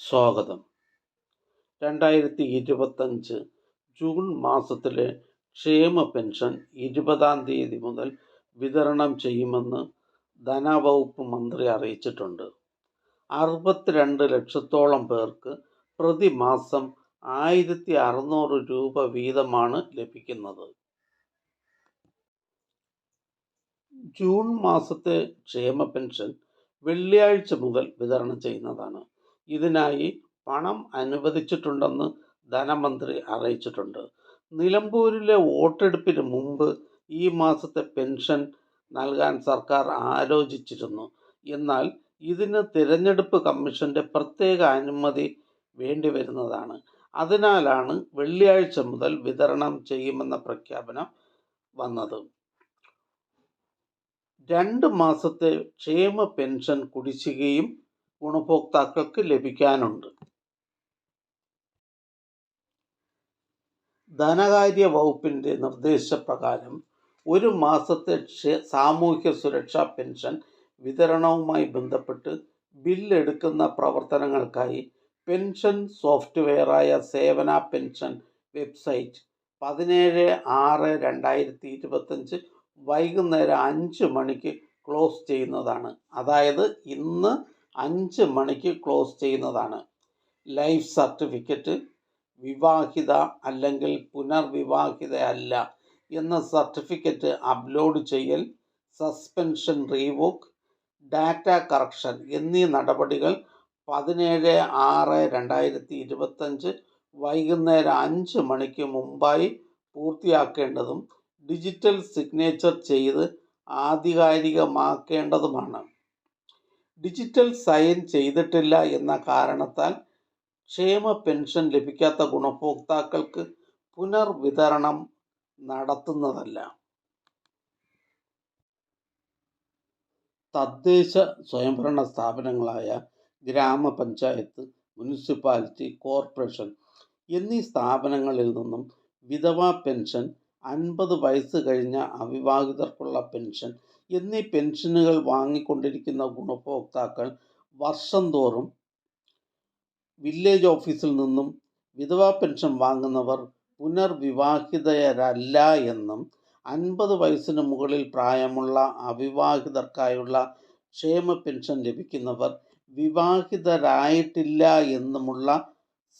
സ്വാഗതം. രണ്ടായിരത്തി ഇരുപത്തഞ്ച് ജൂൺ മാസത്തിലെ ക്ഷേമ പെൻഷൻ ഇരുപതാം തീയതി മുതൽ വിതരണം ചെയ്യുമെന്ന് ധനവകുപ്പ് മന്ത്രി അറിയിച്ചിട്ടുണ്ട്. അറുപത്തിരണ്ട് ലക്ഷത്തോളം പേർക്ക് പ്രതിമാസം ആയിരത്തി അറുന്നൂറ് രൂപ വീതമാണ് ലഭിക്കുന്നത്. ജൂൺ മാസത്തെ ക്ഷേമ പെൻഷൻ വെള്ളിയാഴ്ച മുതൽ വിതരണം ചെയ്യുന്നതാണ്. ഇതിനായി പണം അനുവദിച്ചിട്ടുണ്ടെന്ന് ധനമന്ത്രി അറിയിച്ചിട്ടുണ്ട്. നിലമ്പൂരിലെ വോട്ടെടുപ്പിന് മുമ്പ് ഈ മാസത്തെ പെൻഷൻ നൽകാൻ സർക്കാർ ആലോചിച്ചിരുന്നു. എന്നാൽ ഇതിന് തിരഞ്ഞെടുപ്പ് കമ്മീഷന്റെ പ്രത്യേക അനുമതി വേണ്ടിവരുന്നതാണ്. അതിനാലാണ് വെള്ളിയാഴ്ച മുതൽ വിതരണം ചെയ്യുമെന്ന പ്രഖ്യാപനം വന്നത്. രണ്ട് മാസത്തെ ക്ഷേമ പെൻഷൻ കുടിശ്ശികയും ഗുണഭോക്താക്കൾക്ക് ലഭിക്കാനുണ്ട്. ധനകാര്യ വകുപ്പിന്റെ നിർദ്ദേശപ്രകാരം ഒരു മാസത്തെ സാമൂഹ്യ സുരക്ഷാ പെൻഷൻ വിതരണവുമായി ബന്ധപ്പെട്ട് ബില്ലെടുക്കുന്ന പ്രവർത്തനങ്ങൾക്കായി പെൻഷൻ സോഫ്റ്റ്വെയറായ സേവന പെൻഷൻ വെബ്സൈറ്റ് പതിനേഴ് ആറ് രണ്ടായിരത്തി ഇരുപത്തഞ്ച് വൈകുന്നേരം അഞ്ച് മണിക്ക് ക്ലോസ് ചെയ്യുന്നതാണ്. അതായത് ഇന്ന് അഞ്ച് മണിക്ക് ക്ലോസ് ചെയ്യുന്നതാണ്. ലൈഫ് സർട്ടിഫിക്കറ്റ് വിവാഹിത അല്ലെങ്കിൽ പുനർവിവാഹിതയല്ല എന്ന സർട്ടിഫിക്കറ്റ് അപ്ലോഡ് ചെയ്യൽ സസ്പെൻഷൻ റീവോക്ക് ഡാറ്റ കറക്ഷൻ എന്നീ നടപടികൾ പതിനേഴ് ആറ് രണ്ടായിരത്തി ഇരുപത്തഞ്ച് വൈകുന്നേരം അഞ്ച് മണിക്ക് മുമ്പായി പൂർത്തിയാക്കേണ്ടതും ഡിജിറ്റൽ സിഗ്നേച്ചർ ചെയ്ത് ആധികാരികമാക്കേണ്ടതുമാണ്. ഡിജിറ്റൽ സൈൻ ചെയ്തിട്ടില്ല എന്ന കാരണത്താൽ ക്ഷേമ പെൻഷൻ ലഭിക്കാത്ത ഗുണഭോക്താക്കൾക്ക് പുനർവിതരണം നടത്തുന്നതല്ല. തദ്ദേശ സ്വയംഭരണ സ്ഥാപനങ്ങളായ ഗ്രാമപഞ്ചായത്ത് മുനിസിപ്പാലിറ്റി കോർപ്പറേഷൻ എന്നീ സ്ഥാപനങ്ങളിൽ നിന്നും വിധവാ പെൻഷൻ അൻപത് വയസ്സ് കഴിഞ്ഞ അവിവാഹിതർക്കുള്ള പെൻഷൻ. എന്നീ പെൻഷനുകൾ വാങ്ങിക്കൊണ്ടിരിക്കുന്ന ഗുണഭോക്താക്കൾ വർഷം തോറും വില്ലേജ് ഓഫീസിൽ നിന്നും വിധവാ പെൻഷൻ വാങ്ങുന്നവർ പുനർവിവാഹിതരല്ല എന്നും അൻപത് വയസ്സിന് മുകളിൽ പ്രായമുള്ള അവിവാഹിതർക്കായുള്ള ക്ഷേമ പെൻഷൻ ലഭിക്കുന്നവർ വിവാഹിതരായിട്ടില്ല എന്നുമുള്ള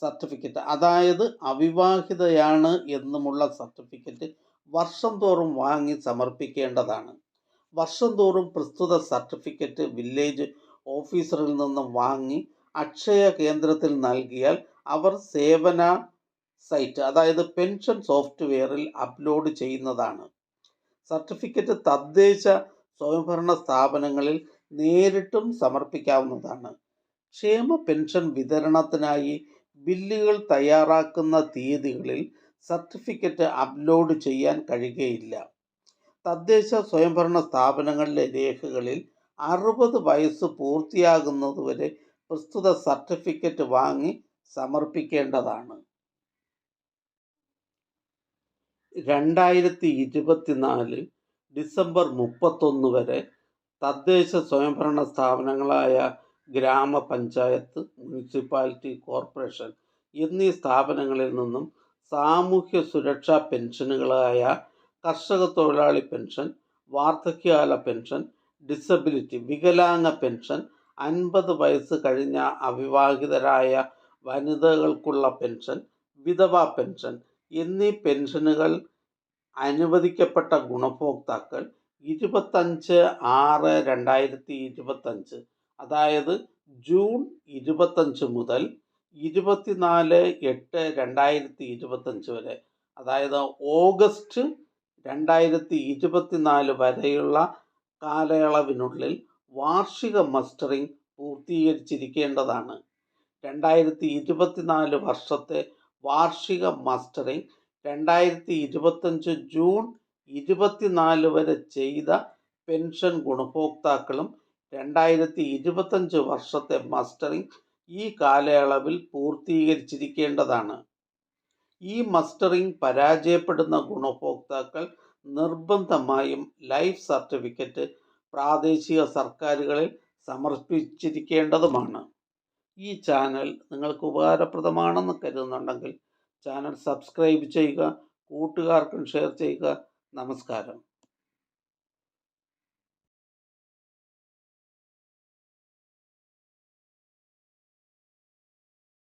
സർട്ടിഫിക്കറ്റ്. അതായത് അവിവാഹിതയാണ് എന്നുമുള്ള സർട്ടിഫിക്കറ്റ് വർഷം തോറും വാങ്ങി സമർപ്പിക്കേണ്ടതാണ്. വർഷം തോറും പ്രസ്തുത സർട്ടിഫിക്കറ്റ് വില്ലേജ് ഓഫീസറിൽ നിന്നും വാങ്ങി അക്ഷയ കേന്ദ്രത്തിൽ നൽകിയാൽ അവർ സേവന സൈറ്റ് അതായത് പെൻഷൻ സോഫ്റ്റ്വെയറിൽ അപ്ലോഡ് ചെയ്യുന്നതാണ്. സർട്ടിഫിക്കറ്റ് തദ്ദേശ സ്വയംഭരണ സ്ഥാപനങ്ങളിൽ നേരിട്ടും സമർപ്പിക്കാവുന്നതാണ്. ക്ഷേമ പെൻഷൻ വിതരണത്തിനായി ബില്ലുകൾ തയ്യാറാക്കുന്ന തീയതികളിൽ സർട്ടിഫിക്കറ്റ് അപ്ലോഡ് ചെയ്യാൻ കഴിയുകയില്ല. തദ്ദേശ സ്വയംഭരണ സ്ഥാപനങ്ങളിലെ രേഖകളിൽ അറുപത് വയസ്സ് പൂർത്തിയാകുന്നതുവരെ പ്രസ്തുത സർട്ടിഫിക്കറ്റ് വാങ്ങി സമർപ്പിക്കേണ്ടതാണ്. രണ്ടായിരത്തി ഇരുപത്തിനാല് ഡിസംബർ മുപ്പത്തൊന്ന് വരെ തദ്ദേശ സ്വയംഭരണ സ്ഥാപനങ്ങളായ ഗ്രാമപഞ്ചായത്ത് മുനിസിപ്പാലിറ്റി കോർപ്പറേഷൻ എന്നീ സ്ഥാപനങ്ങളിൽ നിന്നും സാമൂഹ്യ സുരക്ഷാ പെൻഷനുകളായ കർഷക തൊഴിലാളി പെൻഷൻ വാർദ്ധക്യകാല പെൻഷൻ ഡിസബിലിറ്റി വികലാംഗ പെൻഷൻ അൻപത് വയസ്സ് കഴിഞ്ഞ അവിവാഹിതരായ വനിതകൾക്കുള്ള പെൻഷൻ വിധവ പെൻഷൻ എന്നീ പെൻഷനുകൾ അനുവദിക്കപ്പെട്ട ഗുണഭോക്താക്കൾ ഇരുപത്തഞ്ച് ആറ് രണ്ടായിരത്തി ഇരുപത്തഞ്ച് അതായത് ജൂൺ ഇരുപത്തഞ്ച് മുതൽ ഇരുപത്തിനാല് എട്ട് രണ്ടായിരത്തി ഇരുപത്തഞ്ച് വരെ. അതായത് ഓഗസ്റ്റ് രണ്ടായിരത്തി ഇരുപത്തിനാല് വരെയുള്ള കാലയളവിനുള്ളിൽ വാർഷിക മസ്റ്ററിംഗ് പൂർത്തീകരിച്ചിരിക്കേണ്ടതാണ്. രണ്ടായിരത്തി ഇരുപത്തിനാല് വർഷത്തെ വാർഷിക മസ്റ്ററിംഗ് രണ്ടായിരത്തി ഇരുപത്തഞ്ച് ജൂൺ ഇരുപത്തിനാല് വരെ ചെയ്ത പെൻഷൻ ഗുണഭോക്താക്കളും രണ്ടായിരത്തി ഇരുപത്തഞ്ച് വർഷത്തെ മസ്റ്ററിംഗ് ഈ കാലയളവിൽ പൂർത്തീകരിച്ചിരിക്കേണ്ടതാണ്. ഈ മസ്റ്ററിംഗ് പരാജയപ്പെടുന്ന ഗുണഭോക്താക്കൾ നിർബന്ധമായും ലൈഫ് സർട്ടിഫിക്കറ്റ് പ്രാദേശിക സർക്കാരുകളിൽ സമർപ്പിച്ചിരിക്കേണ്ടതുമാണ്. ഈ ചാനൽ നിങ്ങൾക്ക് ഉപകാരപ്രദമാണെന്ന് കരുതുന്നുണ്ടെങ്കിൽ ചാനൽ സബ്സ്ക്രൈബ് ചെയ്യുക കൂട്ടുകാർക്കും ഷെയർ ചെയ്യുക. നമസ്കാരം.